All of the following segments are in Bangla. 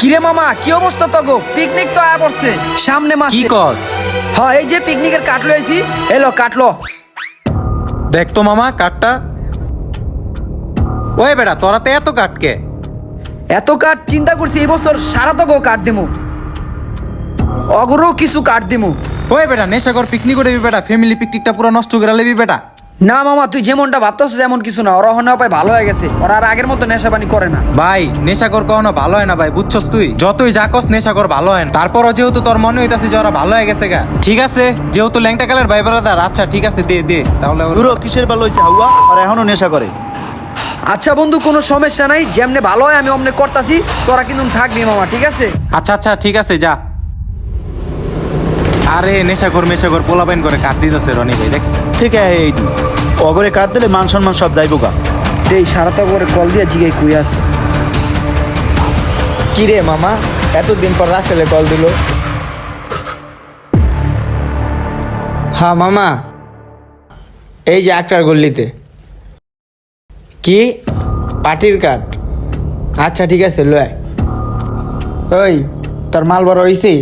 কিরে মামা কি অবস্থা তো গো পিকনিক তো আয়া পড়ছে। সামনে মাসে। কি কস? হ্যাঁ এই যে পিকনিকের কাটলো এসি এলো কাটলো দেখ তো মামা কাঠটা। ওই বেটা তোরা তো এত কাটকে এত কাঠ চিন্তা করছি এই বছর সারা তো গো কাট দিমু। অগরও কিছু কাট দিমু। ওই বেটা নেশাকর পিকনিক করে বেটা ফ্যামিলি পিকনিকটা পুরো নষ্ট করে লেবি বেটা না মামা তুই যেমনটা ভাবতেছিস এমন কিছু না। ওরা হনে পায় ভালো হয়ে গেছে। ওরা আর আগের মতো নেশা পানি করে না। ভাই নেশাকর কখনো ভালো হয় না ভাই বুঝছস তুই? যতই যা কস নেশাকর ভালো হয় না। তারপরও যেহেতু তোর মনে হইতাছে যে ওরা ভালো হয়ে গেছে গা। ঠিক আছে? যেহেতু ল্যাংটা কালের ভাই ব্রাদার আচ্ছা ঠিক আছে দে দে। তাহলে ওর- দূর কিসের ভালো হয়েছে হাউয়া আর এখনও নেশা করে। আচ্ছা বন্ধু কোনো সমস্যা নাই। যেমনে ভালো হয় আমি অমনে করতাছি। তোরা কিন্তু থাকবি মামা ঠিক আছে? আচ্ছা আচ্ছা ঠিক আছে যা। আরে নেশাকর মেশাকর পোলাপাইন করে কাট দিতেছে রনি ভাই দেখ। ঠিক আছে এইটি অগরে কাট দিলে মান সম্মান সব যাইবো গা। এই সারাটা করে কল দিয়ে জিগাই কুই আছে। কি রে মামা এতদিন পর রাসেলে কল দিল। হ্যাঁ মামা। এই যে একটার গল্লিতে। কি? পাটির কাঠ? আচ্ছা ঠিক আছে লয়। ওই তোর মাল বড় হয়েছে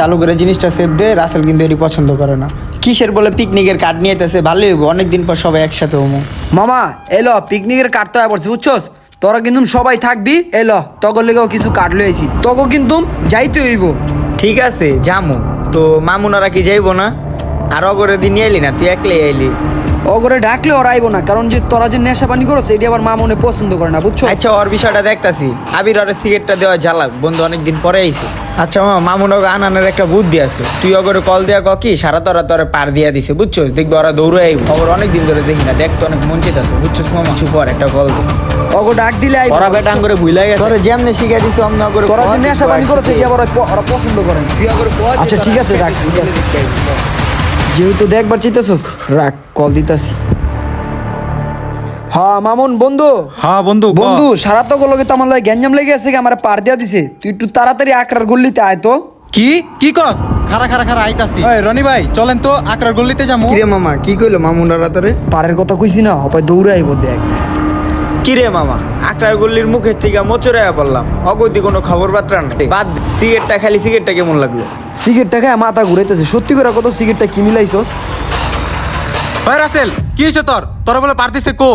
চালু করে জিনিসটা সেভ দে রাসেল কিন্তু এটি পছন্দ করে না। কিসের বলে পিকনিকের কাঠ নিয়ে এসে ভালোই হইব অনেকদিন পর সবাই একসাথে হব মামা এলো পিকনিকের কাঠ তো পড়ছে বুঝছোস তোরা কিন্তু সবাই থাকবি এলো তগর লেগেও কিছু কাঠ লয়েছি তগো কিন্তু যাইতে হইব। ঠিক আছে যামু। তো মামুনারা কি যাইবো না? আর অগরে দিন এলি না তুই একলাই এলি অগরে ডাকলে ওরা আইব না কারণ যে তোরা যে নেশা পানি করো সেটি আবার মা মনে পছন্দ করে না বুঝছ? আচ্ছা ওর বিষয়টা দেখতাছি। আবির ওর সিগারেটটা দেওয়া জ্বালাক বন্ধু অনেকদিন পরে আইছে। আচ্ছা মা মামুন ওকে আনানের একটা বুদ্ধি আছে। তুই ওগরে কল দেয়া ক কি সারা তোরা তোরে পার দিয়া দিছে বুঝছ? দেখবি ওরা দৌড়ে আইব। ওর অনেক দিন ধরে দেখি না দেখতে অনেক মন আছে বুঝছোস মামা চুপ কর একটা কল দে। অগো ডাক দিলে আইব। ওরা বেটা করে ভুলাই গেছে। তোরে যেমনে শিখা দিছে অমনি ওগরে তোরা যে নেশা পানি করো সেটি আবার ওরা পছন্দ করে না। তুই কল আচ্ছা, ঠিক আছে, রাখ, ঠিক আছে। যেহেতু দেখবার চিতেছস রাখ কল দিতাছি। হ্যাঁ মামুন বন্ধু। হ্যাঁ বন্ধু বন্ধু সারা তো গলকে তো আমার লাগে গ্যাঞ্জাম লেগে আছে আমার পার দিয়া দিছে। তুই একটু তাড়াতাড়ি আকরার গল্লিতে আয় তো। কি? কি কস? খারা খারা খারা আইতাছি। ওই রনি ভাই চলেন তো আকরার গল্লিতে যামু। কিরে মামা কি কইলো মামুন রাতারে পারের কথা কইছি না হপায় দৌড়ে আইব দেখ। কিরে মামা? আকরার গল্লির মুখের থেকে মোচড়াইয়া পড়লাম। অগতি কোনো খবর বার্তা নেই। বাদ। সিগারেটটা খালি সিগারেটটা কেমন লাগল? সিগারেটটা খায় মাথা ঘুরাইতেছে। সত্যি করে কত সিগারেটটা কি মিলাইছস? ভাই রাসেল কি হয়েছে তোর? তোর বলে পারতিছে কো?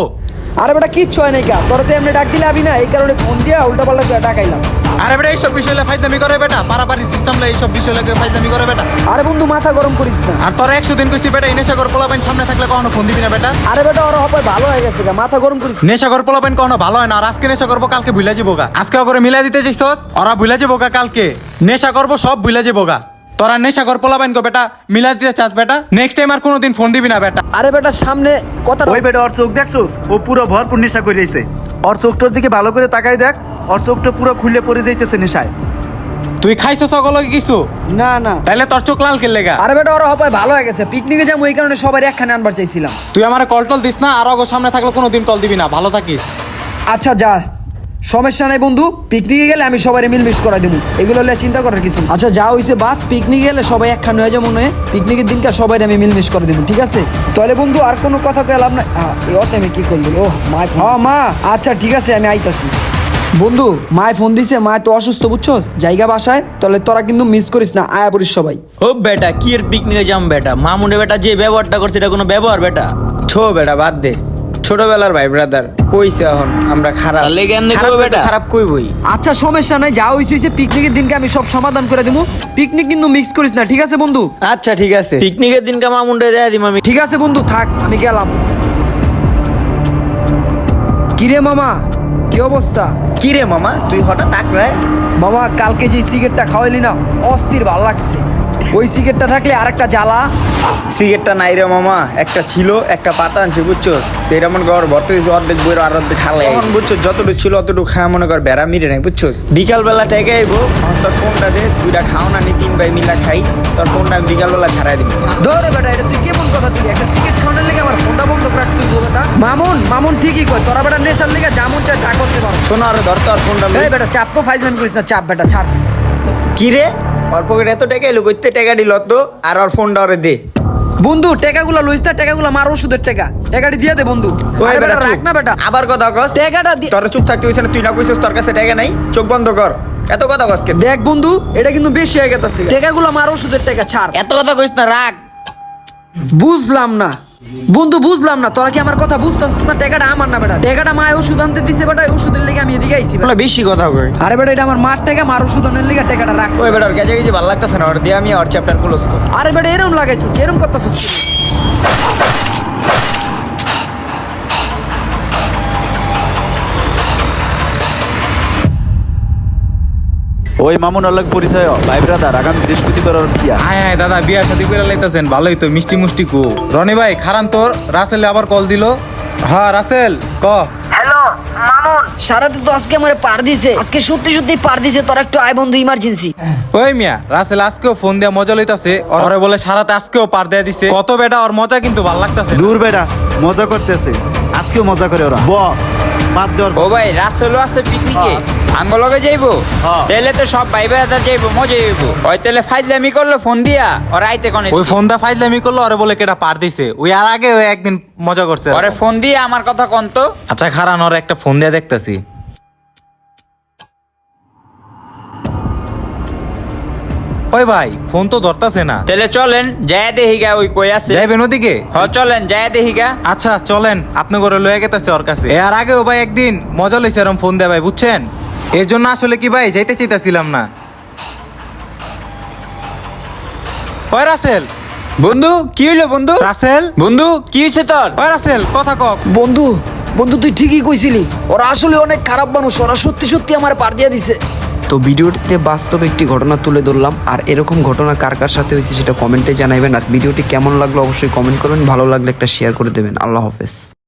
আরে বেটা কিচ্ছু হয় নাই কা। তোর তো এমনি ডাক দিলে আবি না এই কারণে ফোন দিয়া উল্টা পাল্টা ডাকাইলাম। আরে বেটা এইসব বিষয় লাগে ফাইজলামি করে বেটা। পারাপারি সিস্টেম লাগে এইসব বিষয় লাগে ফাইজলামি করে বেটা। আরে বন্ধু মাথা গরম করিস না। আর তোর একশো দিন কইছি বেটা এই নেশাকর পোলাপাইন সামনে থাকলে কখনো ফোন দিবি না বেটা। আরে বেটা ওরা হপায় ভালো হয়ে গেছে গা মাথা গরম করিস না। নেশাকর পোলাপাইন কখনো ভালো হয় না আর আজকে নেশা করব কালকে ভুলে যাব গা। আজকে করে মিলাই দিতে চাইছস ওরা ভুলে যাব গা কালকে। নেশা করব সব ভুলে যাব গা। তোরা নেশাকর পোলাপাইন গো বেটা মিলাই দিতে চাস বেটা। নেক্সট টাইম আর কোনোদিন ফোন দিবি না বেটা। আরে বেটা সামনে কথা ওই বেটা ওর চোখ দেখছোস? ও পুরো ভরপুর নেশা করে রয়েছে ওর চোখটার দিকে ভালো করে তাকাই দেখ। ওর চোখটা পুরো খুলে পড়ে যাইতেছে নেশায়। তুই খাইছো সকল কিছু? না না। তাইলে তোর চোখ লাল খেললে গা? আরে বেটা ওরা হপায় ভালো হয়ে গেছে। পিকনিকে যাব এই কারণে সবাই একখানে আনবার চাইছিলাম। তুই আমার কল টল দিস না আর অগো সামনে থাকলে কোনোদিন কল দিবি না ভালো থাকিস। আচ্ছা যা। সমস্যা নাই বন্ধু পিকনিকে গেলে আমি সবাই মিলমিশ করাই দেবো। এগুলো হলে চিন্তা করার কিছু না। আচ্ছা যা হইছে বাদ পিকনিকে গেলে সবাই একখানে হয়ে যাব নয় পিকনিকের দিনকে সবাই আমি মিলমিশ করে দেবো ঠিক আছে? তাহলে বন্ধু আর কোনো কথা গেলাম না এতে আমি কি করলি ও মা হ্যাঁ মা। আচ্ছা ঠিক আছে আমি আইতাছি। বন্ধু মায় ফোন দিছে মা তো অসুস্থ বুঝছস? জায়গা বাসায় তাহলে তোরা কিন্তু মিস করিস না আয়া পড়িস সবাই। ও বেটা কি এর পিকনিকে যাম বেটা? মামুনে বেটা যে ব্যবহারটা করছে এটা কোনো ব্যবহার বেটা? ছো বেটা বাদ দে। ছোটবেলার ভাই ব্রাদার কইছে এখন আমরা খারাপ। তাহলে কেমনে খারাপ কইবো বেটা বেটা? খারাপ কইবই। আচ্ছা সমস্যা নাই যা হইছে হইছে পিকনিকের দিনকে আমি সব সমাধান করে দেবো পিকনিক কিন্তু মিক্স করিস না ঠিক আছে বন্ধু? আচ্ছা ঠিক আছে। পিকনিকের দিনকে মামুনটা দেয়া দিম আমি। ঠিক আছে বন্ধু থাক আমি গেলাম। কিরে মামা? কি অবস্থা? কি রে মামা তুই হঠাৎ আকড়ায়? মামা কালকে যে সিগারেটটা খাওয়াইলি না অস্থির ভালো লাগছে। ওই সিগারেটটা থাকলে আরেকটা জ্বালা। সিগারেটটা নাই রে মামা একটা ছিল একটা পাতা আনছে বুঝছ? তো এটা মনে কর ভর্তি হয়েছে অর্ধেক বইয়ের আর অর্ধেক খালে। এখন বুঝছ যতটুকু ছিল অতটুকু খাওয়া মনে কর বেড়া মিটে নাই বুঝছ? বিকালবেলা টেকে আইবো এখন তোর ফোনটা দে দুইটা খাও না নি তিন ভাই মিলা খাই তোর ফোনটা আমি বিকালবেলা ছাড়াই দিবি। ধরে বেটা এটা তুই কেমন কথা তুই একটা সিগারেট খাওয়ানোর লেগে আমার ফোনটা বন্ধ করে রাখতে হইবো বেটা মামুন মামুন ঠিকই কয় তোরা বেটা নেশার লেগে যেমন চায় তা করতে পারো। শোনো আর ধর তোর ফোনটা এই বেটা চাপ তো ফাইজলামি করিস না চাপ বেটা ছাড়। কি রে? ওর পকেটে এত টাকা এলো টাকা দিল তো আর ওর ফোনটা ওরে দে। বন্ধু টাকাগুলো লইস না টাকাগুলো মার ওষুধের টাকা। টাকাটি দিয়ে দে বন্ধু। ওই বেটা রাখ না বেটা। আবার কথা কস। টাকাটা দি- তোর চুপ থাকতে হইছে না তুই না কইছিস তোর কাছে টাকা নাই? চোখ বন্ধ কর। এত কথা কস দেখ বন্ধু এটা কিন্তু বেশি হয়ে গেছে টাকাগুলো মার ওষুধের টাকা ছাড়। এত কথা কইস না রাখ। বুঝলাম না। বন্ধু বুঝলাম না। তোরা কি আমার কথা বুঝতেছিস না? টাকাটা আমার না বেটা। টাকাটা মা ওষুধ আনতে দিছে বেটা ওষুধের লেগে আমি এদিকে আইছি বেটা। বেশি কথা কই। আরে বেটা এটা আমার মার টাকা মার ওষুধ আনার লেগে টাকাটা রাখছি। ওই বেটা ওর গেজে গেজে ভালো লাগতেছে না। ওর দিয়ে আমি আর চ্যাপ্টার ক্লোজ তো আরে বেটা এরকম লাগাইছিস? এরকম করতেছিস ওই মামুন আল্লাহ পরিচয় ভাই ব্রাদার আগামী বৃহস্পতিবার বিয়া। হ্যাঁ হ্যাঁ দাদা বিয়া শাদি করে লাইতেছেন ভালোই তো মিষ্টি মুষ্টি কু রনি ভাই খারান তোর রাসেলে আবার কল দিল? হ্যাঁ রাসেল ক? হ্যালো মামুন। সারাতে তো আজকে আমার পার দিছে আজকে সত্যি সত্যি পার দিছে তোর একটু আয় বন্ধু ইমার্জেন্সি ওই মিয়া রাসেল আজকেও ফোন দিয়া মজা লইতাছে ওরে বলে সারাতে আজকেও পার দেয়া দিছে। কত বেটা ওর মজা কিন্তু ভালো লাগতাছে। দূর বেটা মজা করতেছে। আজকেও মজা করে ওরা। ব বাদ দেওয়ার ও ভাই রাসেলও আছে পিকনিকে। আঙ্গলকে যাইবো? হ্যাঁ। তাহলে তো সব ভাই বেড়াতে যাইবো মজা যাইবো ওই তাহলে ফাইজলামি করল ফোন দিয়া ওর আইতে কোনে ওই ফোন দা ফাইজলামি করল ওরে বলে কেটা পার দিছে। ওই আর আগে ওই একদিন মজা করছে। ওরে ফোন দিয়ে আমার কথা কোন তো। আচ্ছা খারান ওর একটা ফোন দিয়ে দেখতাছি। ওই ভাই ফোন তো ধরতাছে না। তাহলে চলেন যায় দেহিগা ওই কই আছে। যাইবেন ওদিকে? হ চলেন যায় দেহিগা আচ্ছা চলেন আপনি করে লয়ে গেতেছে ওর কাছে। এর আগেও ভাই একদিন মজা লইছে এরম ফোন দেয় ভাই বুঝছেন? এর জন্য আসলে কি ভাই যাইতে চাইতাছিলাম না। ওই রাসেল। বন্ধু কি হইল বন্ধু? রাসেল? বন্ধু কি হয়েছে তোর? ওই রাসেল কথা কক বন্ধু বন্ধু তুই ঠিকই কইছিলি। ওরা আসলে অনেক খারাপ মানুষ ওরা সত্যি সত্যি আমার পার দিয়ে দিছে। তো ভিডিওটিতে বাস্তব একটি ঘটনা তুলে ধরলাম, আর এরকম ঘটনা কার কার সাথে হয়েছে সেটা কমেন্টে জানাবেন। আর ভিডিওটি কেমন লাগল অবশ্যই কমেন্ট করবেন ভালো লাগলে একটা শেয়ার করে দেবেন। আল্লাহ হাফেজ।